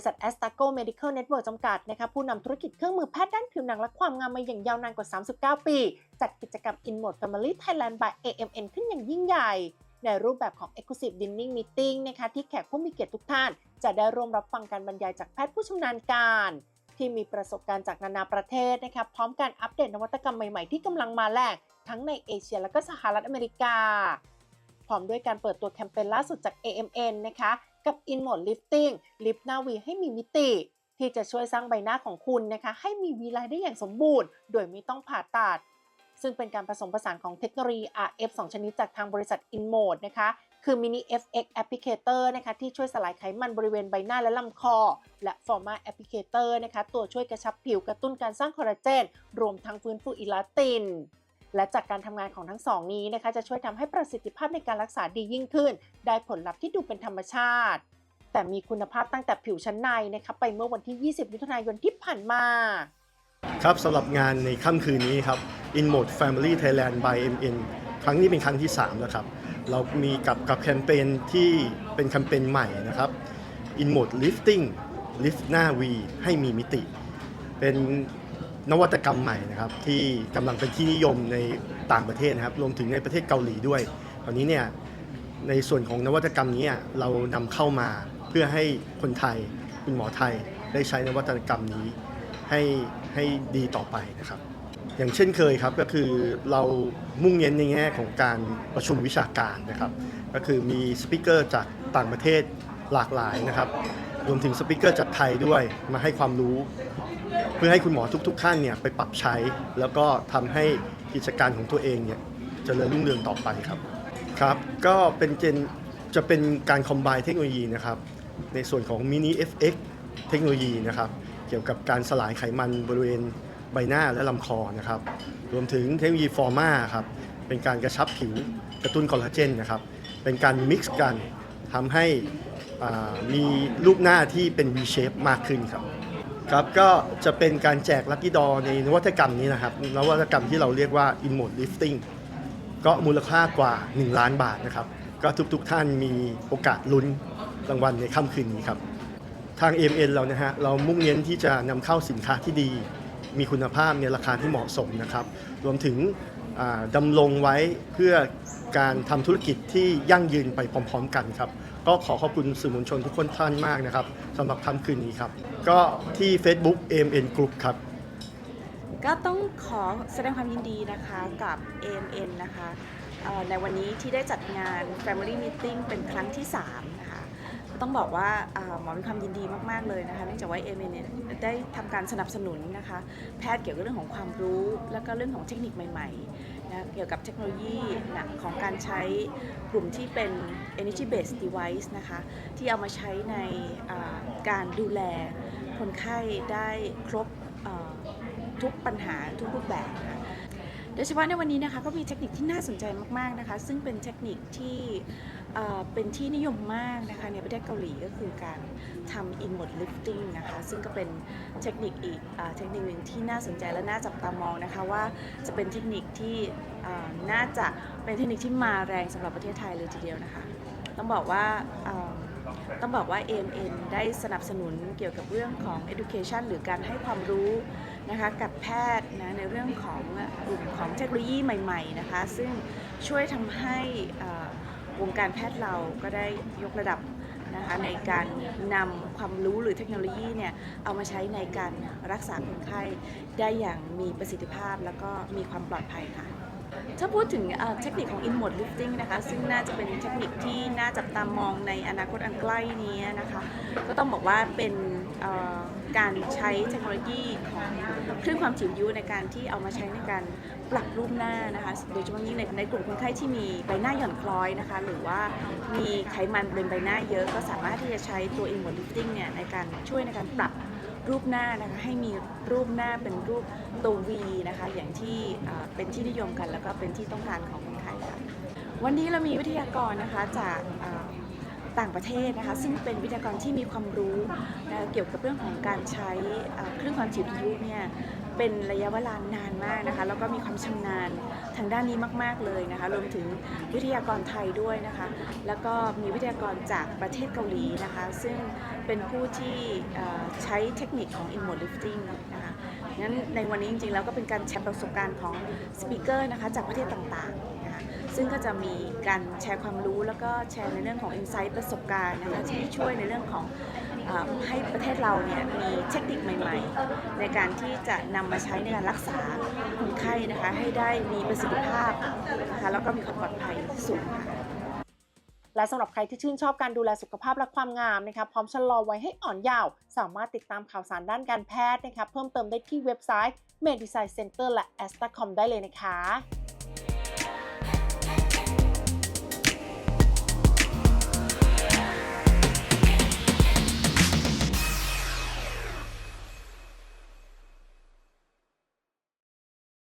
ริษัท a s t a c o Medical Network จำกัดนะคะผู้นำธุรกิจเครื่องมือแพทย์ด้านผิวหนังและความงามมาอย่างยาวนานกว่า 39 ปี จัดกิจกรรม InMode Family Thailand by AMN ขึ้นอย่างยิ่งใหญ่ ในรูปแบบของ Exclusive Dining Meeting นะคะที่แขกผู้มีเกียรติทุกท่าน จะได้ร่วมรับฟังการบรรยายจากแพทย์ผู้ชำนาญการ ที่มีประสบการณ์จากนานาประเทศนะคะพร้อมการอัปเดตนวัตกรรมใหม่ๆที่กำลังมาแรงทั้งในเอเชียและก็สหรัฐอเมริกา พร้อมด้วยการเปิดตัวแคมเปญล่าสุดจาก AMN นะคะ กับ InMode Lifting ลิฟต์หน้าวีให้มีมิติที่จะช่วยสร้างใบหน้าของคุณนะคะให้มีวีไลน์ได้อย่างสมบูรณ์ โดยไม่ต้องผ่าตัด ซึ่งเป็นการผสมผสานของเทคโนโลยี RF 2 ชนิดจากทางบริษัท InMode นะคะคือ Mini FX Applicator นะคะที่ช่วยสลายไขมันบริเวณใบหน้าและลำคอ และ Forma Applicator นะคะตัวช่วยกระชับผิวกระตุ้นการสร้างคอลลาเจน รวมทั้งฟื้นฟูอิลาติน และจากการทำงานของทั้งสองนี้นะคะจะช่วยทำให้ประสิทธิภาพในการรักษาดียิ่งขึ้น ได้ผลลัพธ์ที่ดูเป็นธรรมชาติ แต่มีคุณภาพตั้งแต่ผิวชั้นในนะคะไปเมื่อวันที่ 20 มิถุนายนที่ผ่านมาครับสำหรับงานในค่ำคืนนี้ครับ In Mode Family Thailand by MN ครั้งนี้เป็นครั้งที่ 3 แล้วครับ เรามีกับกับแคมเปญที่เป็นแคมเปญใหม่นะครับ In Mode Lifting Lift หน้า V ให้มีมิติ เป็น นวัตกรรมใหม่นะครับที่กำลังเป็นที่นิยมในต่างประเทศนะครับรวมถึงในประเทศเกาหลีด้วยตอนนี้เนี่ยในส่วนของนวัตกรรมนี้เรานำเข้ามาเพื่อให้คนไทยคุณหมอไทยได้ใช้นวัตกรรมนี้ให้ให้ดีต่อไปนะครับ อย่างเช่นเคยครับก็คือเรามุ่งเน้นในแง่ของการประชุมวิชาการนะครับ ก็คือมีสปิเกอร์จากต่างประเทศหลากหลายนะครับ รวมถึงสปิเกอร์จากไทยด้วยมาให้ความรู้ เพื่อให้คุณหมอทุกๆท่านเนี่ยไปปรับใช้ แล้วก็ทำให้กิจการของตัวเองเนี่ยเจริญรุ่งเรืองต่อไปครับครับ ก็เป็นเจนจะเป็นการคอมไบเทคโนโลยีนะครับ ในส่วนของ Mini FX เทคโนโลยีนะครับ เกี่ยวกับการสลายไขมันบริเวณใบหน้าและลำคอนะครับ รวมถึงเทคโนโลยีฟอร์มาครับ เป็นการกระชับผิวกระตุ้นคอลลาเจนนะครับ เป็นการมิกซ์กันทำให้ มีรูปหน้าที่เป็น V shape มากขึ้นครับครับก็จะเป็นการแจกลัคกี้ดอในนวัตกรรมนี้นะครับ นวัตกรรมที่เราเรียกว่า In Mode Lifting ก็มูลค่ากว่า 1 ล้านบาทนะครับ ก็ทุกๆท่านมีโอกาสลุ้นรางวัลในค่ำคืนนี้ครับ ทาง MN เรานะฮะเรามุ่งเน้นที่จะนำเข้าสินค้าที่ดี มีคุณภาพในราคาที่เหมาะสมนะครับ รวมถึง ดำรงไว้เพื่อการทำธุรกิจที่ยั่งยืนไปพร้อม ๆ กันครับ ก็ขอขอบคุณสื่อมวลชนทุกคนท่านมากนะครับสำหรับค่ำคืนนี้ครับ ก็ที่ Facebook MN Group ครับ ก็ต้องขอแสดงความยินดีนะคะกับ AMN นะคะเอ่อในวันนี้ที่ได้จัดงาน Family Meeting เป็นครั้งที่ 3 ต้องบอกว่าหมอมีความยินดีมากๆเลยนะคะเนื่องจากว่า AMN เนี่ยได้ทำการสนับสนุนนะคะแพทย์เกี่ยวกับเรื่องของความรู้ แล้วก็เรื่องของเทคนิคใหม่ๆนะเกี่ยวกับเทคโนโลยีนะของการใช้กลุ่มที่เป็น energy based device นะคะที่เอามาใช้ในการดูแลคนไข้ได้ครบทุกปัญหาทุกรูปแบบนะ โดยเฉพาะในวันนี้นะคะก็มีเทคนิคที่น่าสนใจมากๆนะคะ ซึ่งเป็นเทคนิคที่เป็นที่นิยมมากนะคะในประเทศเกาหลีก็คือการทำ inward lifting นะคะ ซึ่งก็เป็นเทคนิคอีกเทคนิคหนึ่งที่น่าสนใจและน่าจับตามองนะคะว่าจะเป็นเทคนิคที่น่าจะเป็นเทคนิคที่มาแรงสำหรับประเทศไทยเลยทีเดียวนะคะ ต้องบอกว่าต้องบอกว่า AMN ได้สนับสนุนเกี่ยวกับเรื่องของ education หรือการให้ความรู้นะคะกับแพทย์นะในเรื่องของกลุ่มของเทคโนโลยีใหม่ๆนะคะซึ่งช่วยทำให้วงการแพทย์เราก็ได้ยกระดับนะคะในการนำความรู้หรือเทคโนโลยีเนี่ยเอามาใช้ในการรักษาคนไข้ได้อย่างมีประสิทธิภาพแล้วก็มีความปลอดภัยค่ะถ้าพูดถึงเทคนิคของ inward lifting นะคะ ซึ่งน่าจะเป็นเทคนิคที่น่าจับตามองในอนาคตอันใกล้นี้นะคะ ก็ต้องบอกว่าเป็น การใช้เทคโนโลยีของคลื่นความถี่วิทยุในการที่เอามาใช้ในการปรับรูปหน้านะคะโดยเฉพาะยิ่งในในกลุ่มคนไข้ที่มีใบหน้าหย่อนคล้อยนะคะ หรือว่ามีไขมันบนใบหน้าเยอะก็สามารถที่จะใช้ตัว inward lifting เนี่ยในการช่วยในการปรับรูปหน้านะคะให้มีรูปหน้าเป็นรูปตัว V นะคะ อย่างที่เป็นที่นิยมกันแล้วก็เป็นที่ต้องการของคนไข้ค่ะวันนี้เรามีวิทยากรนะคะจาก ต่างประเทศนะคะซึ่งเป็นวิทยากรที่มีความรู้นะเกี่ยวกับเรื่องของการใช้เคลื่นความถี่วิทยุเนี่ยเป็นระยะเวลานานมากนะคะแล้วก็มีความชำนาญทางด้านนี้มาก ๆเลยนะคะรวมถึงวิทยากรไทยด้วยนะคะแล้วก็มีวิทยากรจากประเทศเกาหลีนะคะซึ่งเป็นผู้ที่ใช้เทคนิคของ in-mode lifting นะคะงั้นในวันนี้จริงๆแล้วก็เป็นการแชร์ประสบการณ์ของสปีกเกอร์นะคะจากประเทศต่างๆ ซึ่งก็จะมีการแชร์ความรู้แล้วก็แชร์ในเรื่องของ insight ประสบการณ์นะคะที่ช่วยในเรื่องของอให้ประเทศเราเนี่ยมีเทคนิคใหม่ ๆ ในการที่จะนำมาใช้ในการรักษาคนไข้นะคะให้ได้มีประสิทธิภาพนะคะแล้วก็มีความปลอดภัยสูงค่ะและสำหรับใครที่ชื่นชอบการดูแลสุขภาพและความงามนะคะพร้อมชะลอไว้ให้อ่อนเยาว์สามารถติดตามข่าวสารด้านการแพทย์นะคะเพิ่มเติมได้ที่เว็บไซต์ Medisign Center และ a s t a c o m ได้เลยนะคะ